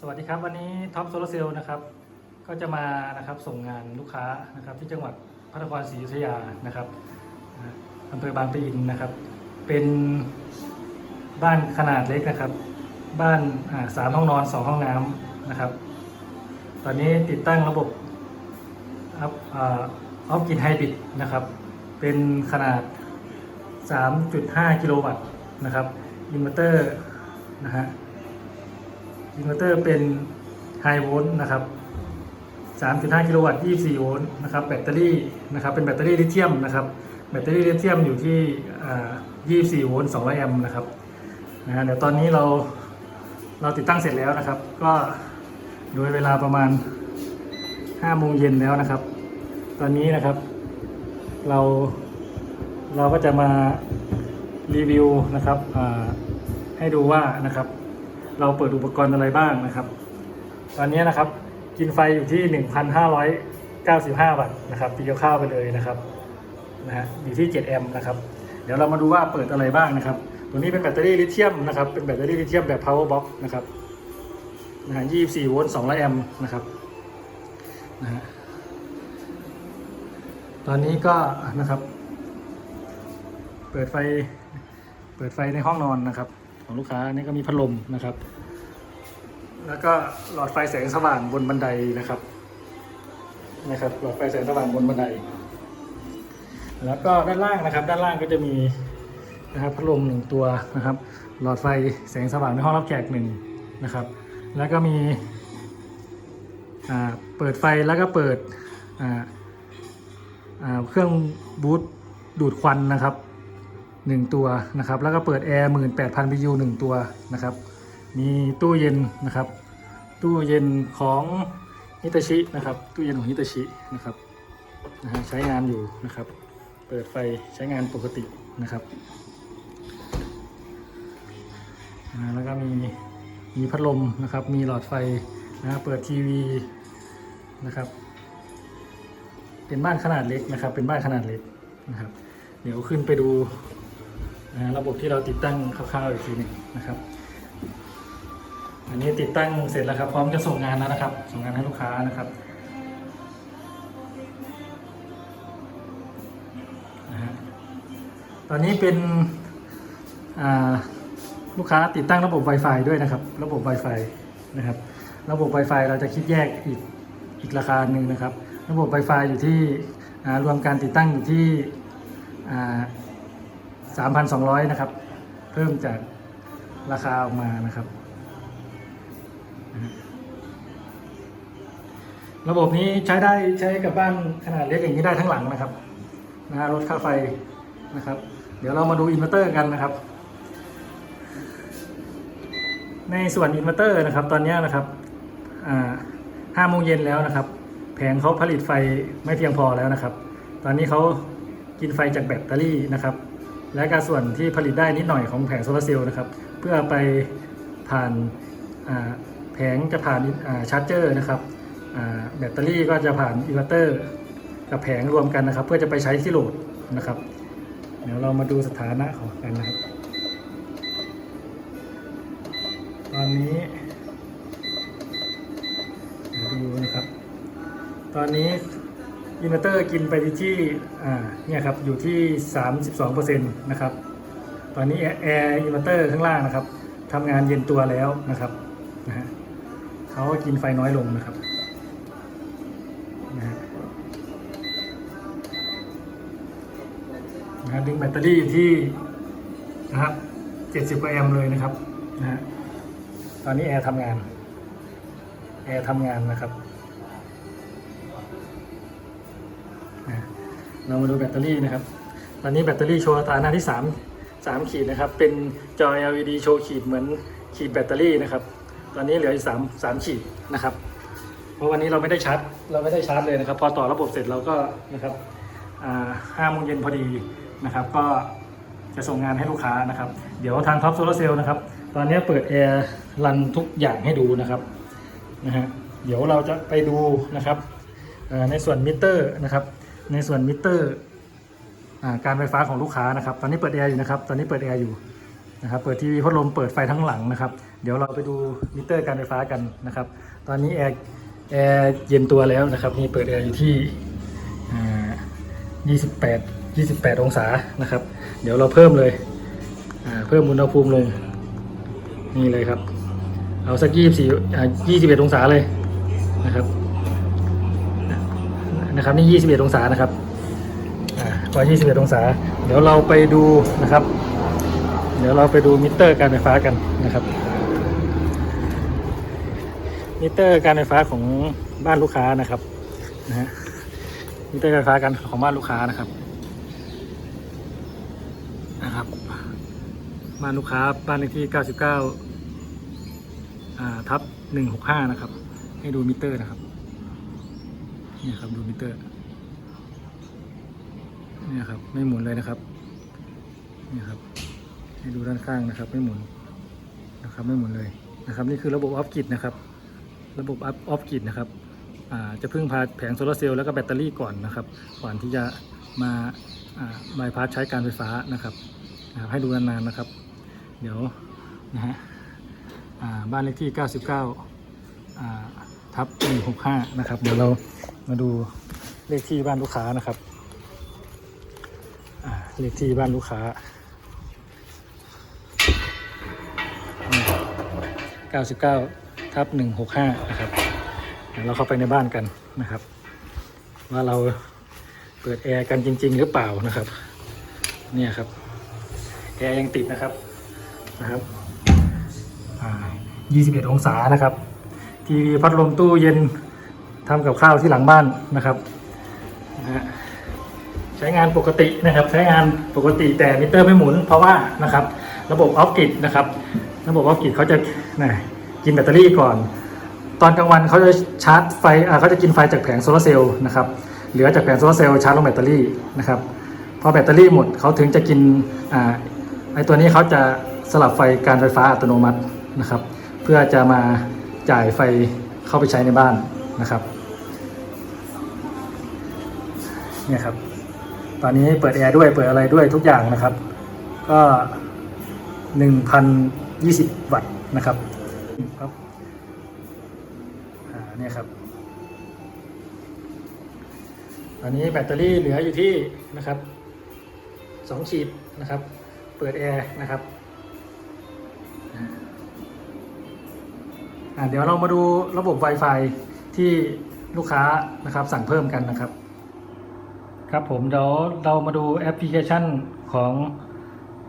สวัสดีครับวันนี้ท็อปโซลาเซลล์นะครับก็จะมานะครับส่งงานลูกค้านะครับที่จังหวัดพระนครศรีอยุธยานะครับอำเภอบางปะอินนะครับ เป็นบ้านขนาดเล็กนะครับ บ้านสามห้องนอนสองห้องน้ำนะครับ ตอนนี้ติดตั้งระบบออฟกินไฮบริดนะครับ เป็นขนาด 3.5 กิโลวัตต์นะครับอินเวอร์เตอร์นะฮะ อินเวอร์เตอร์เป็นไฮโวลต์นะครับ 3.5 กิโลวัตต์ 24 โวลต์นะครับ แบตเตอรี่นะครับ เป็นแบตเตอรี่ลิเธียมนะครับ แบตเตอรี่ลิเธียมอยู่ที่อ่า24 โวลต์ 200 แอมป์นะครับนะเดี๋ยวตอนนี้เราเราติดตั้งเสร็จแล้วนะครับ ก็โดยเวลาประมาณ 5 โมงเย็นแล้วนะครับ ตอนนี้นะครับ เราเราก็จะมารีวิวนะครับให้ดูว่านะครับ เราเปิดอุปกรณ์อะไรบ้างนะครับ ตอนนี้นะครับกินไฟอยู่ที่ 1,595 วัตต์นะครับตีคร่าวไปเลยนะครับนะฮะอยู่ที่ 7 แอมป์นะครับ เดี๋ยวเรามาดูว่าเปิดอะไรบ้างนะครับ ตัวนี้เป็นแบตเตอรี่ลิเธียมนะครับ เป็นแบตเตอรี่ลิเธียมแบบ power box นะครับนะฮะ24 โวลต์200แอมป์นะครับนะฮะตอนนี้ก็นะครับ เปิดไฟ เปิดไฟในห้องนอนนะครับ ของลูกค้านี่ก็มีพัดลมนะครับ แล้วก็หลอดไฟแสงสว่างบนบันไดนะครับนะครับ หลอดไฟแสงสว่างบนบันได แล้วก็ด้านล่างนะครับ ด้านล่างก็จะมีนะครับพัดลมหนึ่งตัวนะครับ หลอดไฟแสงสว่างในห้องรับแขกหนึ่งนะครับ แล้วก็มีอ่าเปิดไฟแล้วก็เปิดอ่าอ่าเครื่องบูตดูดควันนะครับ หนึ่งตัวนะครับ แล้วก็เปิดแอร์หมื่นแปดพันบิยูหนึ่งตัวนะครับ มีตู้เย็นนะครับ ตู้เย็นของฮิตาชินะครับ ตู้เย็นของฮิตาชินะครับนะฮะใช้งานอยู่นะครับ เปิดไฟใช้งานปกตินะครับแล้วก็มีมีพัดลมนะครับ มีหลอดไฟนะฮะเปิดทีวีนะครับ เป็นบ้านขนาดเล็กนะครับ เป็นบ้านขนาดเล็กนะครับ เดี๋ยวขึ้นไปดู นะระบบที่เราติดตั้งคร่าวๆอีกทีหนึ่งนะครับ อันนี้ติดตั้งเสร็จแล้วครับ พร้อมจะส่งงานแล้วนะครับ ส่งงานให้ลูกค้านะครับตอนนี้เป็นลูกค้าติดตั้งระบบ Wi-Fi ด้วยนะครับ ระบบ Wi-Fi นะครับ ระบบ Wi-Fi เราจะคิดแยกอีกอีกราคาหนึ่งนะครับ ระบบ Wi-Fi อยู่ที่รวมการติดตั้งอยู่ที่ 3,200 นะครับ เพิ่มจากราคาออกมานะครับ ระบบนี้ใช้ได้ใช้กับบ้านขนาดเล็กอย่างนี้ได้ทั้งหลังนะครับนะฮะลดค่าไฟนะครับ เดี๋ยวเรามาดูอินเวอร์เตอร์กันนะครับ ในส่วนอินเวอร์เตอร์นะครับ ตอนนี้นะครับห้าโมงเย็นแล้วนะครับ แผงเขาผลิตไฟไม่เพียงพอแล้วนะครับ ตอนนี้เขากินไฟจากแบตเตอรี่นะครับ และการส่วนที่ผลิตได้นิดหน่อยของแผงโซลาร์เซลล์นะครับ เพื่อไปผ่านาแผงจะผ่านาชาร์จเจอร์นะครับแบตเตอรี่ก็จะผ่านอินเวอร์เตอร์กับแผงรวมกันนะครับ เพื่อจะไปใช้ที่โหลดนะครับ เดี๋ยวเรามาดูสถานะของกันนะครับ ตอนนี้ดูนะครับ ตอนนี้ อินเวอร์เตอร์กินไปที่เนี่ยครับอยู่ที่ 32%นะครับตอนนี้แอร์อินเวอร์เตอร์ข้างล่างนะครับทำงานเย็นตัวแล้วนะครับนะฮะเขากินไฟน้อยลงนะครับนะฮะนะดึงแบตเตอรี่ที่นะครับ70กว่าแอมป์เลยนะครับนะฮะตอนนี้แอร์ทำงานแอร์ทำงานนะครับ เรามาดูแบตเตอรี่นะครับ ตอนนี้แบตเตอรี่โชว์ตาหน้าที่ 3 3 ขีดนะครับ เป็นจอ LED โชว์ขีดเหมือนขีดแบตเตอรี่นะครับ ตอนนี้เหลืออีก3 3ขีดนะครับ เพราะวันนี้เราไม่ได้ชาร์จ เราไม่ได้ชาร์จเลยนะครับ พอต่อระบบเสร็จเราก็นะครับอ่าห้าโมงเย็นพอดีนะครับ ก็จะส่งงานให้ลูกค้านะครับ เดี๋ยวทางท็อปโซลาเซลล์นะครับ ตอนนี้เปิดแอร์รันทุกอย่างให้ดูนะครับนะฮะ เดี๋ยวเราจะไปดูนะครับในส่วนมิเตอร์นะครับ ในส่วนมิเตอร์การไฟฟ้าของลูกค้านะครับ ตอนนี้เปิดแอร์อยู่นะครับ ตอนนี้เปิดแอร์อยู่นะครับ เปิดทีวีพัดลมเปิดไฟทั้งหลังนะครับ เดี๋ยวเราไปดูมิเตอร์การไฟฟ้ากันนะครับ ตอนนี้แอร์แอร์เย็นตัวแล้วนะครับ นี่เปิดแอร์อยู่ที่28 28 องศานะครับ เดี๋ยวเราเพิ่มเลยเพิ่มอุณหภูมิลง นี่เลยครับ เอาสัก 24อ่า21 องศาเลยนะครับ นะครับนี่ 21 องศานะครับอ่า21 องศา เดี๋ยวเราไปดูนะครับ เดี๋ยวเราไปดูมิเตอร์การไฟฟ้ากันนะครับ มิเตอร์การไฟฟ้าของบ้านลูกค้านะครับนะฮะมิเตอร์การไฟฟ้ากันของบ้านลูกค้านะครับนะครับ บ้านลูกค้าบ้านเลขที่ 99อ่าทับ165 นะครับ ให้ดูมิเตอร์นะครับ นี่ยครับดูมิเตอร์เนี่ยครับไม่หมุนเลยนะครับเนี่ยครับให้ดูด้านข้างนะครับ ไม่หมุนนะครับไม่หมุนเลยนะครับ นี่คือระบบออฟกิดนะครับ ระบบออฟกิดนะครับจะพึ่งพาแผงโซลาร์เซลล์แล้วก็แบตเตอรี่ก่อนนะครับ ก่อนที่จะมาบายพาสใช้การไฟฟ้านะครับ ให้ดูนานๆนะครับ เดี๋ยวนะฮะบ้านเลขที่ 99อ่าทับ165 นะครับ เดี๋ยวเรา มาดูเลขที่บ้านลูกค้านะครับเลขที่บ้านลูกค้า 99 ทับ 165 นะครับเดี๋ยวเราเข้าไปในบ้านกันนะครับ ว่าเราเปิดแอร์กันจริง ๆ หรือเปล่านะครับ เนี่ยครับ แอร์ยังติดนะครับ นะครับ21 องศานะครับ ทีวีพัดลมตู้เย็น ทำกับข้าวที่หลังบ้านนะครับใช้งานปกตินะครับ ใช้งานปกติแต่มิเตอร์ไม่หมุน เพราะว่านะครับ ระบบออฟกิดนะครับ ระบบออฟกิดเขาจะนะกินแบตเตอรี่ก่อน ตอนกลางวันเขาจะชาร์จไฟเขาจะกินไฟจากแผงโซลาร์เซลล์นะครับเหลือจากแผงโซลาร์เซลล์ชาร์จลงแบตเตอรี่นะครับพอแบตเตอรี่หมดเขาถึงจะกินอไอตัวนี้เขาจะสลับไฟการไฟฟ้าอัตโนมัตินะครับ เพื่อจะมาจ่ายไฟเข้าไปใช้ในบ้านนะครับ เนี่ยครับ ตอนนี้เปิดแอร์ด้วยเปิดอะไรด้วยทุกอย่างนะครับ ก็1,020วัตต์นะครับครับเนี่ยครับตอนนี้แบตเตอรี่เหลืออยู่ที่นะครับสองขีดนะครับ เปิดแอร์นะครับเดี๋ยวเรามาดูระบบ Wi-Fi ที่ลูกค้านะครับสั่งเพิ่มกันนะครับ ครับผมเดี๋ยวเรามาดูแอปพลิเคชันของ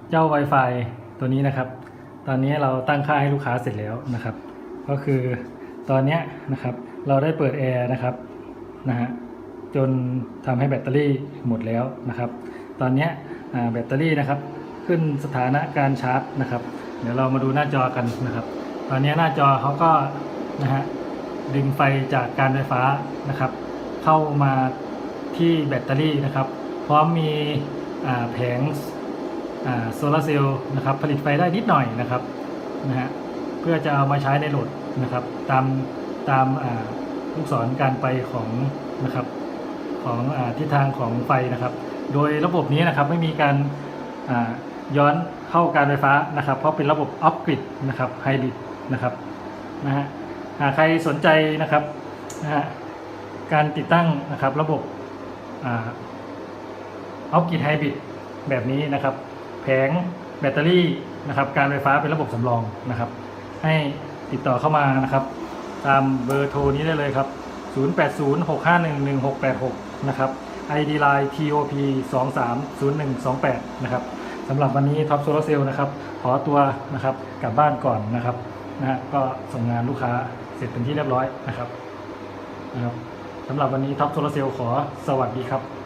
เจ้า Wi-Fi ตัวนี้นะครับ ตอนนี้เราตั้งค่าให้ลูกค้าเสร็จแล้วนะครับ ก็คือตอนนี้นะครับเราได้เปิดแอร์นะครับนะฮะจนทำให้แบตเตอรี่หมดแล้วนะครับ ตอนนี้แบตเตอรี่นะครับขึ้นสถานะการชาร์จนะครับ เดี๋ยวเรามาดูหน้าจอกันนะครับ ตอนนี้หน้าจอเขาก็นะฮะดึงไฟจากการไฟฟ้านะครับ เข้ามา ที่แบตเตอรี่นะครับ พร้อมมีแผงโซลาร์เซลล์นะครับผลิตไฟได้นิดหน่อยนะครับนะฮะเพื่อจะเอามาใช้ในโหลดนะครับ ตามตามอ่าลูกศรการไปของนะครับของอทิศทางของไฟนะครับ โดยระบบนี้นะครับไม่มีการย้อนเข้าการไฟฟ้านะครับ เพราะเป็นระบบออฟกริดนะครับไฮบริดนะครับนะฮะหากใครสนใจนะครับนะฮะการติดตั้งนะครับระบบ ออฟกริดไฮบริดแบบนี้นะครับ แผงแบตเตอรี่นะครับ การไฟฟ้าเป็นระบบสำรองนะครับ ให้ติดต่อเข้ามานะครับ ตามเบอร์โทรนี้ได้เลยครับ 0806511686 นะครับ ID Line TOP 230128 นะครับสำหรับวันนี้ท็อปโซลาเซลล์นะครับ ขอตัวนะครับกลับบ้านก่อนนะครับนะฮะก็ส่งงานลูกค้าเสร็จเป็นที่เรียบร้อยนะครับนะครับ สำหรับวันนี้ท็อปโซลาเซลล์ขอสวัสดีครับ